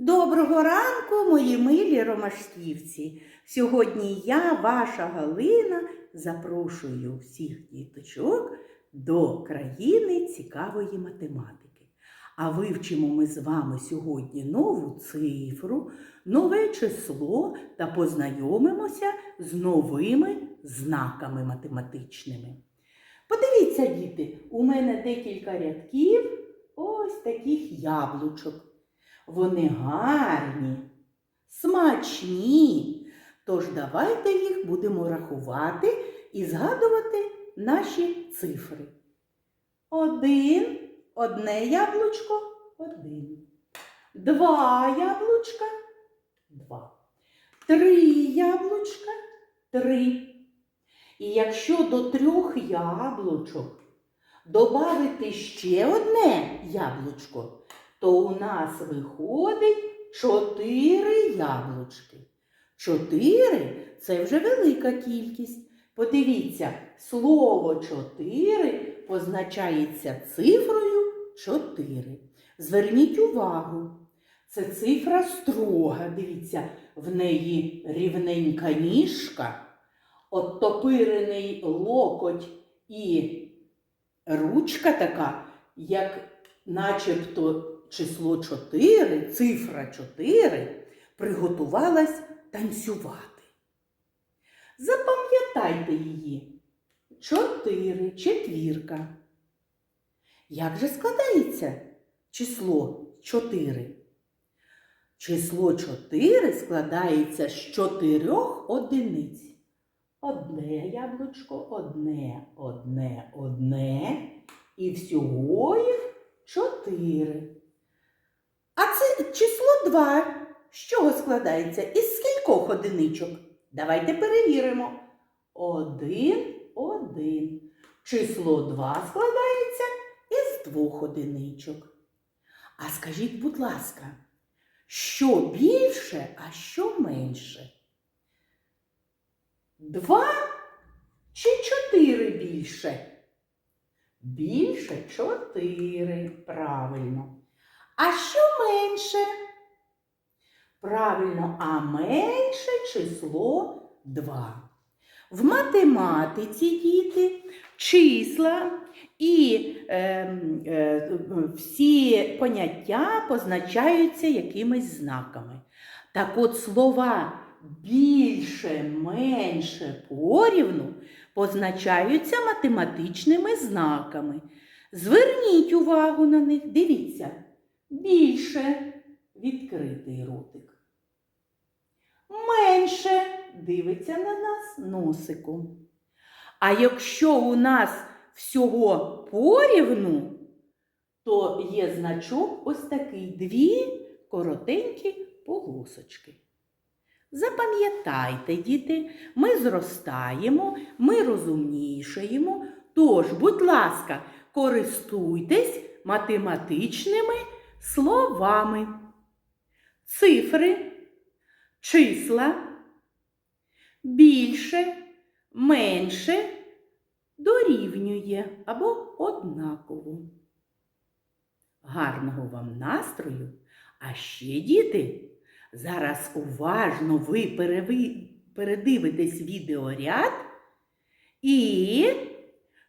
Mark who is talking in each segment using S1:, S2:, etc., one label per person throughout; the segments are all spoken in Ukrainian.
S1: Доброго ранку, мої милі ромашківці. Сьогодні я, ваша Галина, запрошую всіх діточок до країни цікавої математики. А вивчимо ми з вами сьогодні нову цифру, нове число та познайомимося з новими знаками математичними. Подивіться, діти, у мене декілька рядків ось таких яблучок. Вони гарні, смачні. Тож давайте їх будемо рахувати і згадувати наші цифри. Один, одне яблучко, один. Два яблучка, два. Три яблучка, три. І якщо до трьох яблучок додати ще одне яблучко, то у нас виходить чотири яблучки. Чотири це вже велика кількість. Подивіться, слово чотири позначається цифрою чотири. Зверніть увагу, це цифра строга. Дивіться, в неї рівненька ніжка, оттопирений локоть і ручка така, як начебто число 4, цифра 4 приготувалась танцювати. Запам'ятайте її. 4, четвірка. Як же складається число 4? Число 4 складається з чотирьох одиниць. Одне яблучко, одне, одне, одне. І всього їх чотири. А це число 2. З чого складається? Із скількох одиничок? Давайте перевіримо. Один, один. Число 2 складається із двох одиничок. А скажіть, будь ласка, що більше, а що менше? Два чи чотири більше? Більше чотири. Правильно. А що менше? Правильно, а менше число 2. В математиці діти числа і е, е, всі поняття позначаються якимись знаками. Так от слова більше, менше порівну позначаються математичними знаками. Зверніть увагу на них, дивіться, більше відкритий ротик. Менше дивиться на нас носиком. А якщо у нас всього порівну, то є значок ось такий дві коротенькі полосочки. Запам'ятайте, діти, ми зростаємо, ми розумнішаємо. Тож, будь ласка, користуйтесь математичними словами. Цифри, числа, більше, менше дорівнює або однаково. Гарного вам настрою! А ще, діти! Зараз уважно ви передивитесь відеоряд і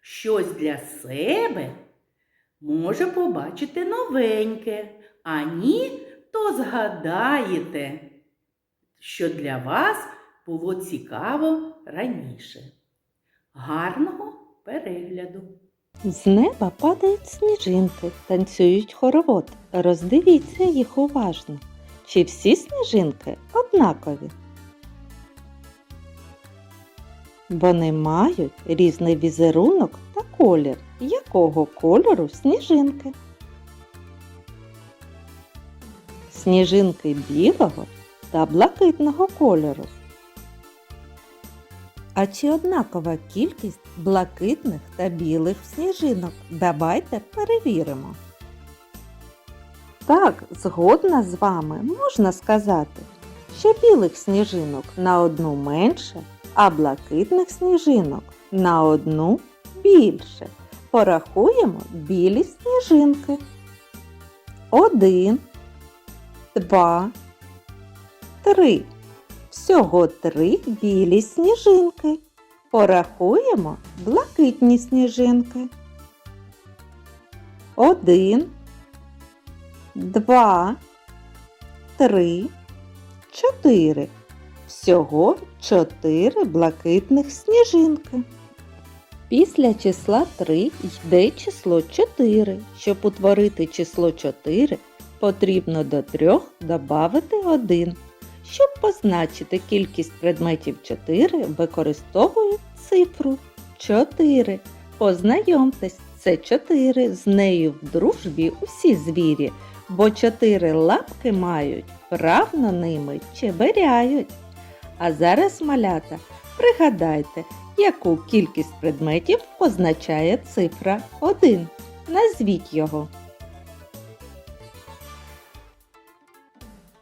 S1: щось для себе може побачити новеньке, а ні, то згадаєте, що для вас було цікаво раніше. Гарного перегляду!
S2: З неба падають сніжинки, танцюють хоровод. Роздивіться їх уважно. Чи всі сніжинки однакові? Вони мають різний візерунок та колір. Якого кольору сніжинки? Сніжинки білого та блакитного кольору. А чи однакова кількість блакитних та білих сніжинок? Давайте перевіримо. Так, згодна з вами можна сказати, що білих сніжинок на одну менше, а блакитних сніжинок на одну більше. Порахуємо білі сніжинки. Один, два, три. Всього три білі сніжинки. Порахуємо блакитні сніжинки. Один, два, три, чотири. Всього чотири блакитних сніжинки. Після числа 3 йде число 4. Щоб утворити число 4, потрібно до 3 додати 1. Щоб позначити кількість предметів 4, використовую цифру 4. Познайомтесь, це 4. З нею в дружбі усі звірі, бо 4 лапки мають, правно ними чеберяють. А зараз, малята, пригадайте, яку кількість предметів позначає цифра 1. Назвіть його.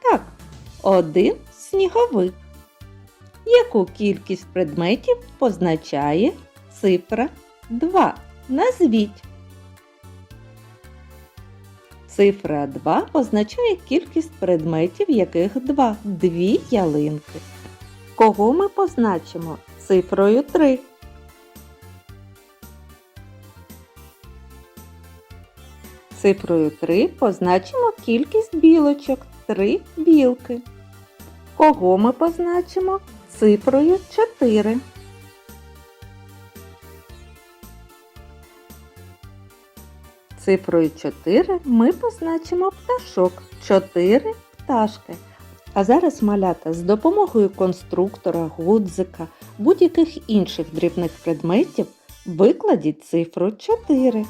S2: Так, один сніговик. Яку кількість предметів позначає цифра 2? Назвіть. Цифра 2 позначає кількість предметів, яких 2. Дві ялинки. Кого ми позначимо цифрою 3? Цифрою 3 позначимо кількість білочок 3 білки. Кого ми позначимо цифрою 4? Цифрою 4 ми позначимо пташок 4 пташки. А зараз малята з допомогою конструктора, гудзика, будь-яких інших дрібних предметів викладіть цифру 4.